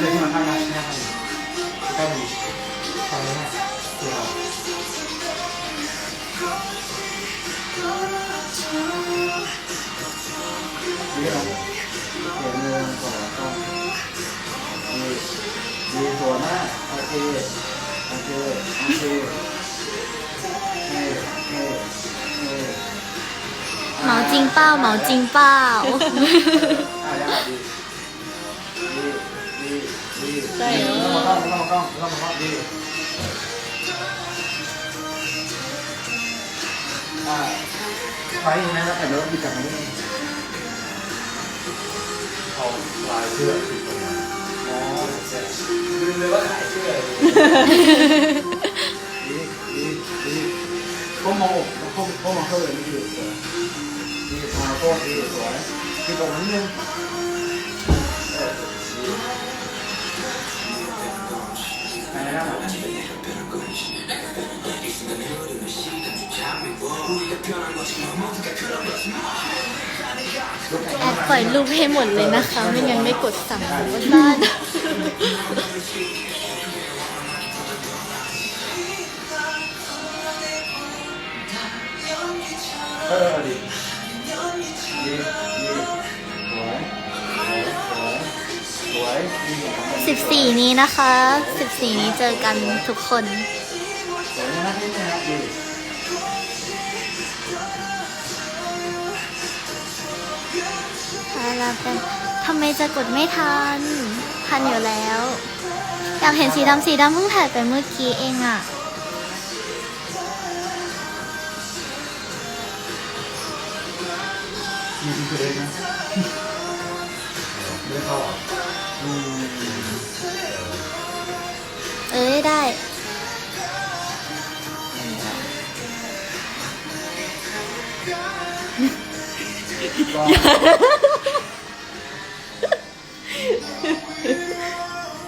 เดินที่มาข้างหน้าหน้าข้างนี้ใกล้มันตรงนี้เนี่ยเดี๋ยวดีแล้วเดี๋ยวเดินก่อนต้องดีดีสวยมากโอเคโอเคโอเคเฮ้เฮ้เฮ้เหมาจริงเป้าเหมาจริงเป้าอะได้ดีดีดีดี ใช่เหรอไม่ต้องไม่ต้องไม่ต้องไม่ต้องไม่ต้องดีอ่าไฟยังไงแล้วแต่รถดีจังเลยเอาลายเสื้อติดตรงนั้นอ๋อลืมเลยว่าขายเสื้อดีดีดีก้มมองอกแล้วก้มก้มมองเข้าเลยนี่ดีสวยดีพาโก้ดีสวยดีตรงนั้นนึง แอดปล่อยรูปให้หมดเลยนะคะ ไม่งั้นไม่กดสั่งหรือว่าบ้านเออดีดีดี 14 นี้นะคะ 14 นี้เจอกันทุกคนอะไรเป็นทำไมจะกดไม่ทัน ทันอยู่แล้ว อยากเห็นสีดำสีดำเพิ่งถ่ายไปเมื่อกี้เองอะมีอินเทอร์เน็ตนะไม่เข้าอะ เอ้ยได้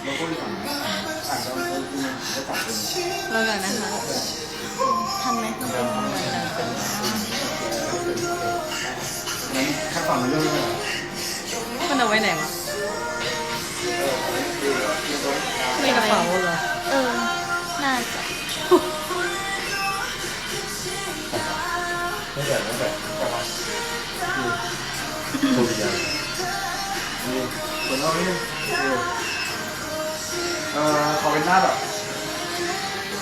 เราพูดก่อนนะอ่านเราเราเราจับนะคะทำไหมนั้นแค่ฟังเรื่องเลยมันเอาไว้ไหนวะ ตัวใหญ่ดีส่วนเราไม่ได้เออขอเป็นหน้าแบบ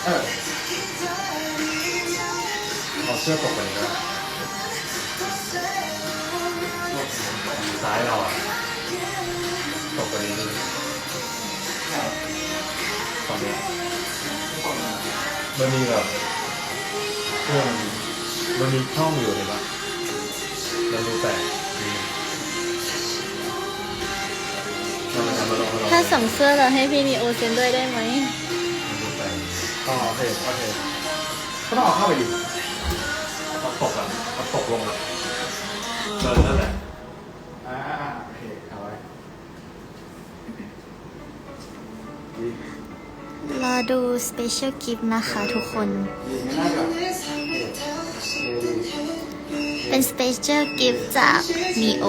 เออเอาเสื้อตกไปก็ซ้ายเราอะตกไปนี้ตอนนี้มันมีแบบเครื่องมันมีช่องอยู่เห็นปะมันดูแปลกดี ถ้าสั่งเสื้อเราให้พี่นีโอเซนด้วยได้ไหมมันดูแปลกอ๋อโอเคโอเคก็ต้องเอาเข้าไปดิเอาตกอะเอาตกลงอะเออนั่นแหละอ่าอ่าอ่าโอเคเอาไว้ดีรอดู Special Gift นะคะทุกคนดีไม่น่าจะเออเออดีเป็น Special Gift จาก Neo เอ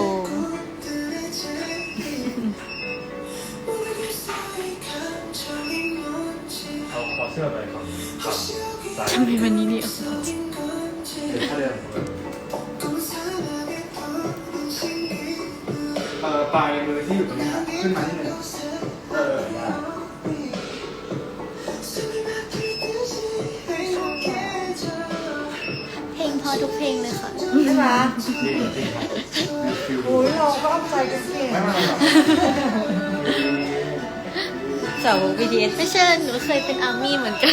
เสื้อไปฝั่งฝั่งซ้ายทำไมวันนี้นี่เดี๋ยวถ้าเดินเออปลายมือที่อยู่ตรงนี้ครับขึ้นมาที่หนึ่งเออได้เพลงพอทุกเพลงเลยค่ะ ใช่ไหมจริงจริงครับมีฟิลโอ้ยเราก็เอาใจกันเก่ง ไม่ไม่ไม่ไม่ สาว BTS ไม่เชื่อหนูเคยเป็นอาร์มี่เหมือนกัน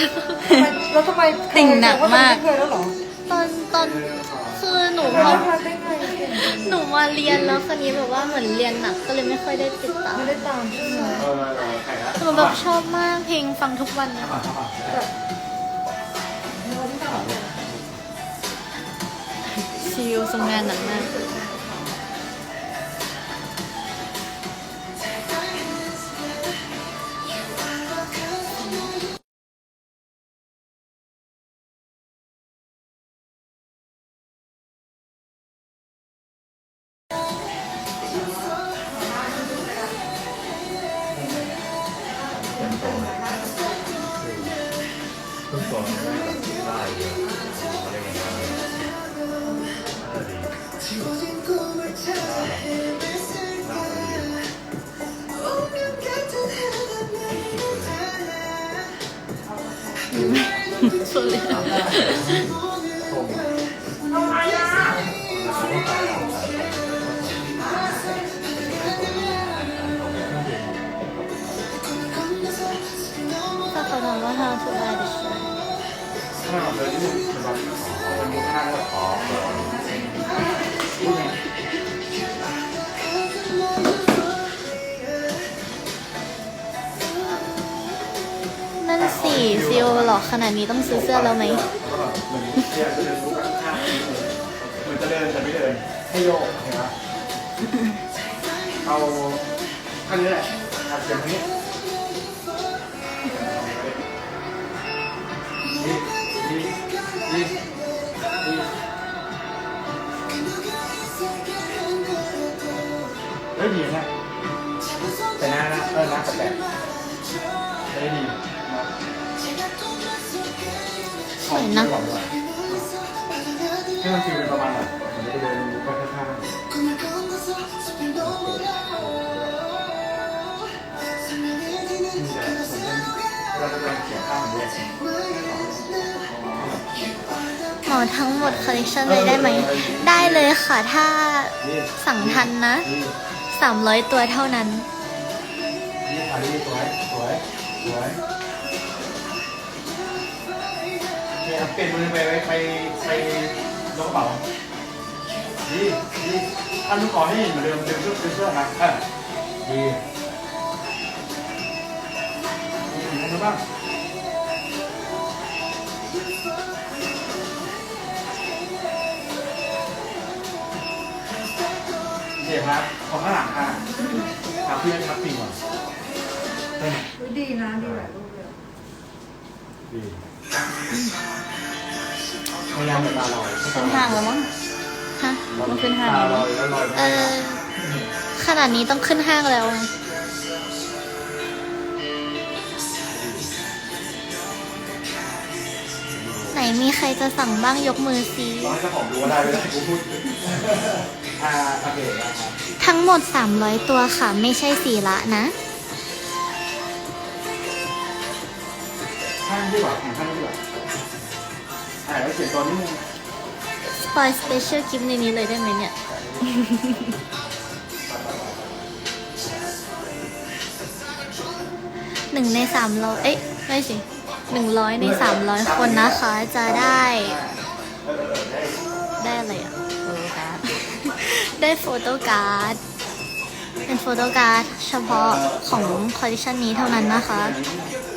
แล้วทำไมติ่งหนักมาก เคยแล้วเหรอตอนตอนคือหนูไม่มาได้ได้ไงหนูมาเรียนแล้วคนนี้แบบว่าเหมือนเรียนหนักก็เลยไม่ค่อยได้ติดตามไม่ได้ตามใช่ไหมเออเออใครนะหนูแบบชอบมากเพลงฟังทุกวันนะอะอะอะชิลทรงงานหนักมาก สุดเลยชมทำไมอะเขาก็ขายของ แล้วอ๋อพูดไงนั่นสิซีโอหลอกขนาดนี้ต้องซื้อเสื้อแล้วไหมเหมือนเดินเดินรู้กันข้างเหมือนจะเดินแต่ไม่เดินให้โยกเห็นไหมเอาอันนี้แหละอัดเสียงนี้ดีดีดีดีเฮ้ยดีนะแต่หน้านะเออหน้าแปลกได้ดี สวยนะให้มันฟีลเป็นประมาณแบบเหมือนจะเดินดินเขียนข้างหมอทั้งหมดคอลเลคชันเลยได้ไหม ได้เลยค่ะถ้าสั่งทันนะนี่300 ตัวเท่านั้น สวย สวย สวย เนี่ยเปลี่ยนมือไปไปไปไปลงกระเป๋าดีดีท่านลูกขอให้เหมือนเดิมเดิมเสื้อเสื้อนะเออดีมีถึงกันบ้างเดี๋ยวครับของข้างหลังค่ะครับเพื่อนครับปีก่อนเฮ้ยดีนะดีหลายรูปเลยดี พยายามอย่าตาลอยขึ้นห้างแล้วมั้งฮะมันขึ้นห้างตาลอยแล้วลอยเออขนาดนี้ต้องขึ้นห้างแล้วไงไหนมีใครจะสั่งบ้างยกมือซีต้องให้เจ้าของรู้ว่าได้ไม่ได้กูพูดอ่าโอเคนะครับทั้งหมด 300 ตัวค่ะ ไม่ใช่สีละนะ ข้างดีกว่าแข่งข้างดีกว่าอ่าแล้วเขียนตัวนิดนึงสปอยสเปเชียลคลิปในนี้เลยได้ไหมเนี่ย หนึ่งในสามร้อยเอ้ยไม่สิหนึ่งร้อยในสามร้อยคนนะคะ จะได้เออเออได้ได้อะไรอะโอ้การ์ด ได้โฟโต้การ์ด เป็นโฟโต้การ์ดเฉพาะของคอลเลคชันนี้เท่านั้นนะคะใน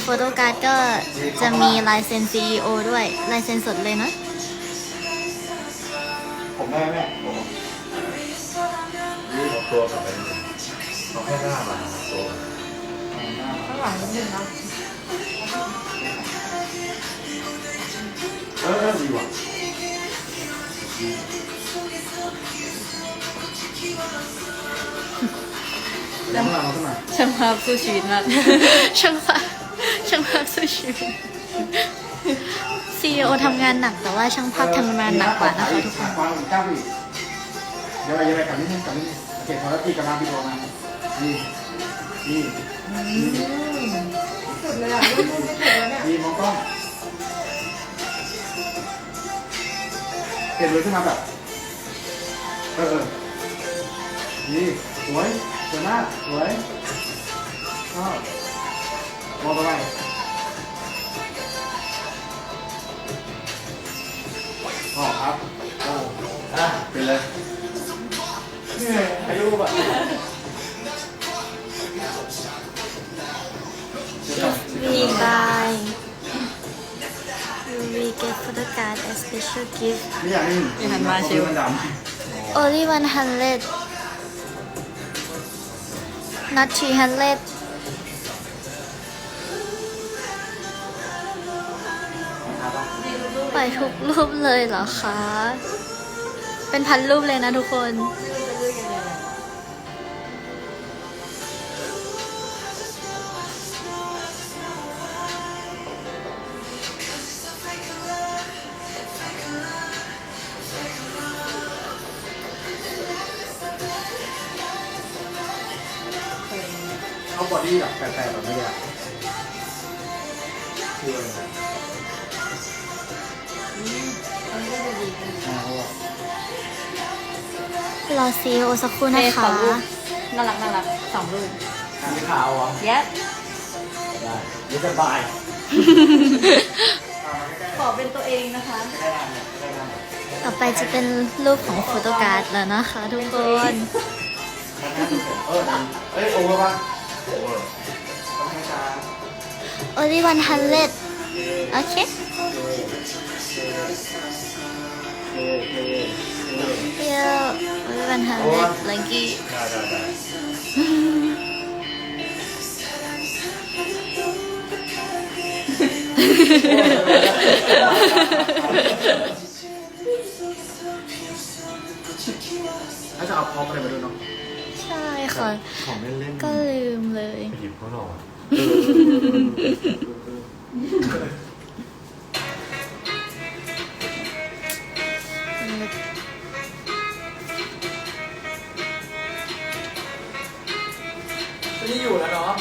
โฟโต้การ์ดก็จะมีลายเซ็น CEO ด้วยลายเซ็นสดเลยนะผมได้แม่ผมเอาตัวกลับไปนิดนึงเอาแค่หน้ามาตัวข้างหลังนิดนึงนะเออเออดีว่ะแล้วมาขึ้นมาช่างภาพสู้ชีวิตมากช่างภาพ ชีวิต CEO ทำงานหนักแต่ว่าช่างภาพทำงานหนักกว่านะคะทุกคนเก้าอีกเดี๋ยวไปเดี๋ยวไปกับนิดนึงกับนิดนึงโอเคพอแล้วตีกลับมาพี่ตัวมานี่นี่สุดเลยอะรูปรูปไม่ถูกแล้วเนี่ยนี่มองกล้องเปลี่ยนเลยขึ้นมาแบบเออเออนี่สวยสวยมากสวยชอบมองไป ไปอ๋อครับโอ้อะเป็นเลยนี่ไงอายุแบบ We buy we get photo card as special gift ไม่อยากให้อย่าหันมาเชียว มันด only 100 not 300 ปล่อยทุกรูปเลยเหรอคะ เป็นพันรูปเลยนะทุกคน เขาบอดี้แบบแปลกๆแบบนี้อะคืออะไระ รอซีโอสักครู่เลนะยสคะองรูปน่ารักน่ารักสองรูปสีขาวเหรอเย็บได้นี่สบายขอเป็นตัวเองนะคะได้ทำเนี่ยได้ทำต่อไปจะเป็นรูปของโฟโตการ์ดแล้วนะคะทุกคนมันน่าสนใจเออเอ้ยโอเวอร์ป่ะโอเวอร์ต้องให้ช้า only one hundred โอเค เอเอเอเอ เดี๋ยว only one hundred lagi ได้ได้ได้ถ้าจะเอาพร้อมอะไรมาดูเนาะใช่ค่ะ ของเล่นเล่นก็ลืมเลย ไปหยิบเขางนอก นี่อยู่แล้วเนาะ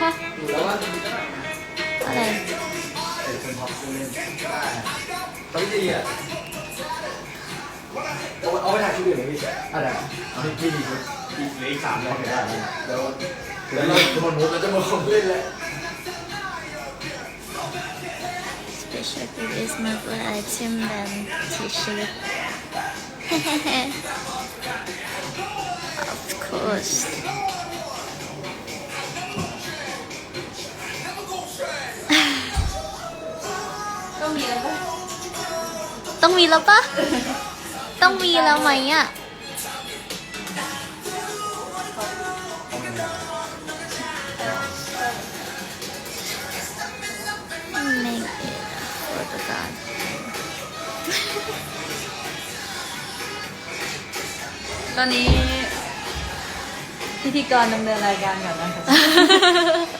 ฮะอยู่แล้วว่าอะไรเป็นคนท็อปเล่นได้ต้องดีอะเอาเอาไปถ่ายชุดอื่นไหมพี่อะไรเอาที่พี่ดีชุดอีกเหลืออีกสามเลยได้แล้วแล้วเราจะมามุกเราจะมาของเล่นแล้ว special gift is my good item than t-shirt of course ต้องมีแล้วปะต้องมีแล้วปะต้องมีแล้วไหมอะไม่เก็ตโฟโตการ์ดตอนนี้ พิธีกรดำเนินรายการก่อนนะคะ